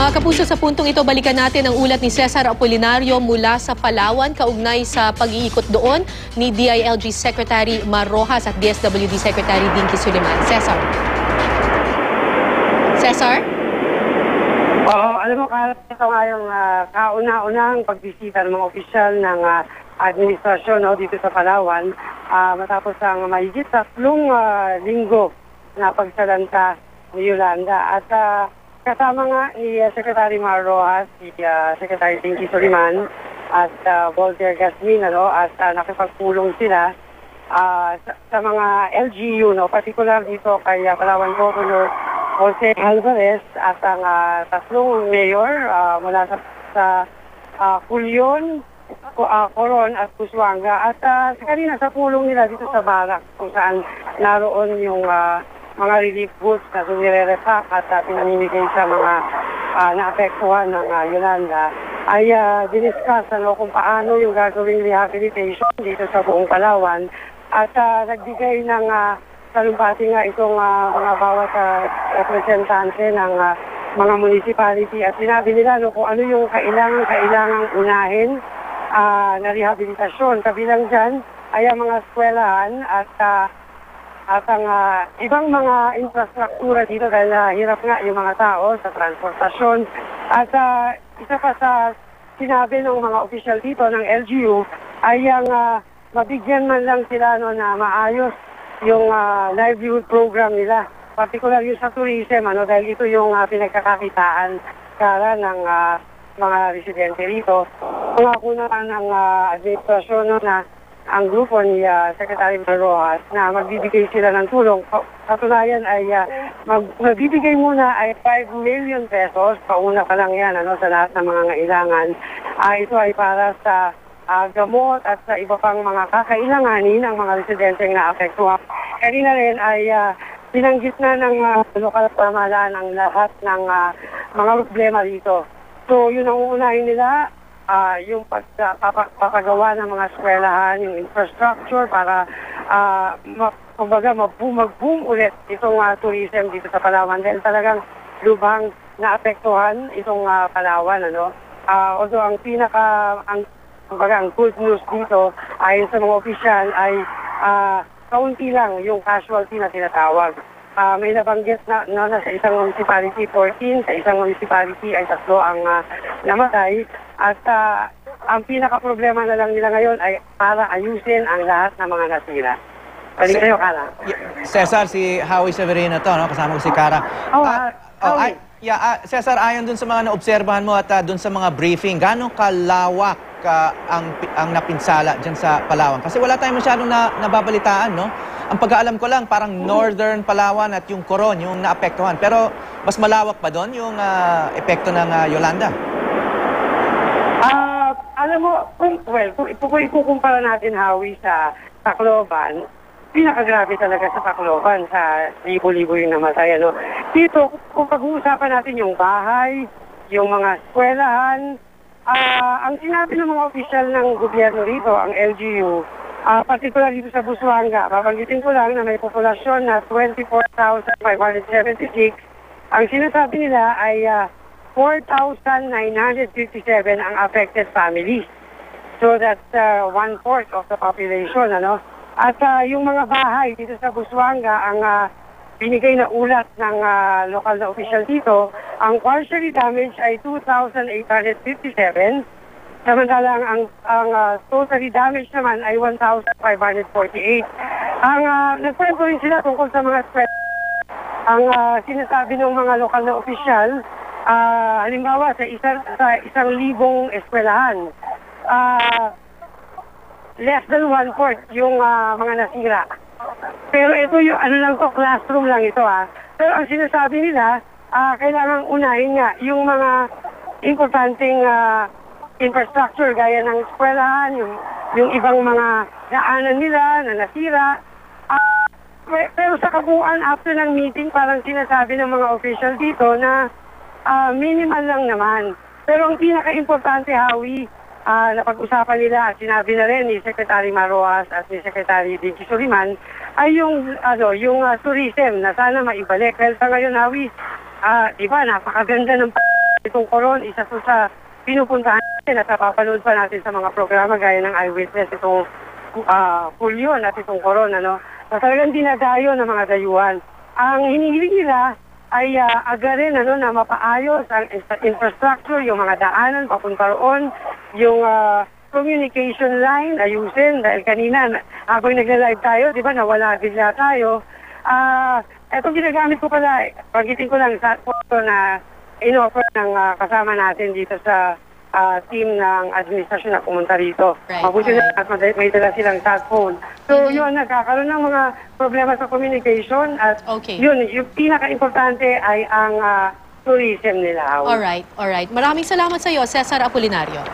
Mga kapuso, sa puntong ito, balikan natin ang ulat ni Cesar Apolinario mula sa Palawan, kaugnay sa pag-iikot doon ni DILG Secretary Mar Rojas at DSWD Secretary Dinky Suliman. Cesar. Cesar? Oo, alam mo, ito nga yung ah, kauna-unang pagbisita ng mga opisyal ng ah, administrasyon no, dito sa Palawan ah, matapos ang mahigit tatlong ah, linggo na pagsalanta ni Yolanda. At ah, kasama nga ni ah, Secretary Mar Rojas, si ah, Secretary Dinky Soliman at uh, Voltaire Gasmin, ano, at ah, nakipagpulong sila ah, sa, sa mga LGU, no, particular dito kay ah, Palawan Governor Jose Alvarez at ang ah, tatlong mayor ah, mula sa, sa ah, Culyon, Ko- ah, Coron at Busuanga. At ah, kanina sa pulong nila dito sa Barak kung saan naroon yung ah, mga relief goods na sunire-repack at uh, pinamimigay sa mga ah, naapektuhan ng ah, Yolanda ay uh, diniscuss ano, kung paano yung gagawing rehabilitation dito sa buong Palawan at ah, nagbigay ng uh, talumpati nga itong ah, mga bawat uh, representante ng ah, mga municipality at sinabi nila no, kung ano yung kailangan kailangang unahin ah, na rehabilitasyon. Kabilang dyan ay ang mga eskwelahan at ah, at ang ah, ibang mga infrastruktura dito dahil ah, hirap nga yung mga tao sa transportasyon. At ah, isa pa sa sinabi ng mga opisyal dito ng LGU ay ang ah, mabigyan man lang sila no, na maayos yung ah, livelihood program nila. Particular yung sa tourism, ano, dahil ito yung ah, pinagkakakitaan kara ng ah, mga residente rito. Pangako naman ng ah, administrasyon no, na ang grupo ni ah, Secretary Marojas na magbibigay sila ng tulong. Katunayan ay ah, mag, magbibigay muna ay 5 million pesos. Pauna pa lang yan ano, sa lahat ng mga ngailangan. Ah, ito ay para sa ah, gamot at sa iba pang mga kakailanganin ng mga residente na naapektuhan. Kanina rin ay ah, binanggit na ng uh, lokal pamahalaan ang lahat ng ah, mga problema dito. So, yun ang uunahin nila, ah, yung pagpapagawa ng mga eskwelahan, yung infrastructure para ah, ma- kumbaga mag-boom, ulit itong ah, tourism dito sa Palawan. Dahil talagang lubhang naapektuhan itong ah, Palawan. Ano? Ah, although ang pinaka, ang, kumbaga, ang good news dito ayon sa mga opisyal ay ah, kaunti lang yung casualty na tinatawag. Ah, may nabanggit na, na, na sa isang municipality 14, sa isang municipality ay tatlo ang ah, namatay. At ah, ang pinaka-problema na lang nila ngayon ay para ayusin ang lahat ng mga nasira. Balik kayo, Kala. Y- Cesar, si Howie Severino to, no? kasama ko si Cara. Oh, ah, oh, Howie. ay, yeah, ah, Cesar, ayon dun sa mga naobserbahan mo at ah, dun sa mga briefing, gano'ng kalawak ka ang, ang napinsala dyan sa Palawan? Kasi wala tayong masyadong na, nababalitaan, no? Ang pagkaalam ko lang, parang northern Palawan at yung Coron, yung naapektuhan. Pero mas malawak pa doon yung ah, epekto ng ah, Yolanda. Ah, alam mo, kung, well, kung, kung ikukumpara natin, Howie, sa Tacloban, pinakagrabe talaga sa Tacloban, sa libo-libo yung namatay, ano. Dito, kung pag-uusapan natin yung bahay, yung mga eskwelahan, ah, ang sinabi ng mga opisyal ng gobyerno rito, ang LGU, ah, particular dito sa Busuanga, babanggitin ko lang na may populasyon na 24,576, ang sinasabi nila ay ah, 4,957 ang affected families. So that's uh, one-fourth of the population. ano At uh, yung mga bahay dito sa Busuanga, ang uh, binigay na ulat ng uh, local na official dito, ang partially damaged ay 2,857. Samantalang ang, ang uh, totally damaged naman ay 1,548. Ang uh, nagkwento rin sila tungkol sa mga spread ang ah, sinasabi ng mga lokal na opisyal, ah, halimbawa sa isang, sa isang libong eskwelahan, ah, less than one-fourth yung ah, mga nasira. Pero ito yung ano lang to, classroom lang ito ah. Pero ang sinasabi nila, ah, kailangan unahin nga yung mga importanteng ah, infrastructure gaya ng eskwelahan, yung, yung ibang mga daanan nila na nasira. Pe- Pero sa kabuuan, after ng meeting, parang sinasabi ng mga official dito na ah, minimal lang naman. Pero ang pinaka-importante, Howie, ah, napag-usapan nila sinabi na rin ni Secretary Maroas at ni Secretary Dinky Suliman ay yung, ano, yung ah, tourism na sana maibalik. Dahil sa ngayon, Howie, ah, di ba, napakaganda ng itong koron, isa to sa pinupuntahan natin at napapanood pa natin sa mga programa gaya ng Eyewitness itong uh, Pulyon at itong koron. Ano? Na talagang dinadayo ng mga dayuhan. Ang hinihiling nila ay uh, agarin ano, na mapaayos ang infra- infrastructure, yung mga daanan papunta roon, yung ah, communication line, ayusin. Dahil kanina, na- habang nagla-live tayo, di ba, nawala bigla tayo. Ah, etong ginagamit ko pala, pagitin ko lang sa photo na in-offer ng ah, kasama natin dito sa ah, team ng administrasyon na pumunta rito. Right. Mabuti na at may- may dala silang cell phone. So yun, nagkakaroon ng mga problema sa communication at Okay. yun, yung pinaka-importante ay ang ah, tourism nila. Alright, alright. Maraming salamat sa iyo, Cesar Apolinario.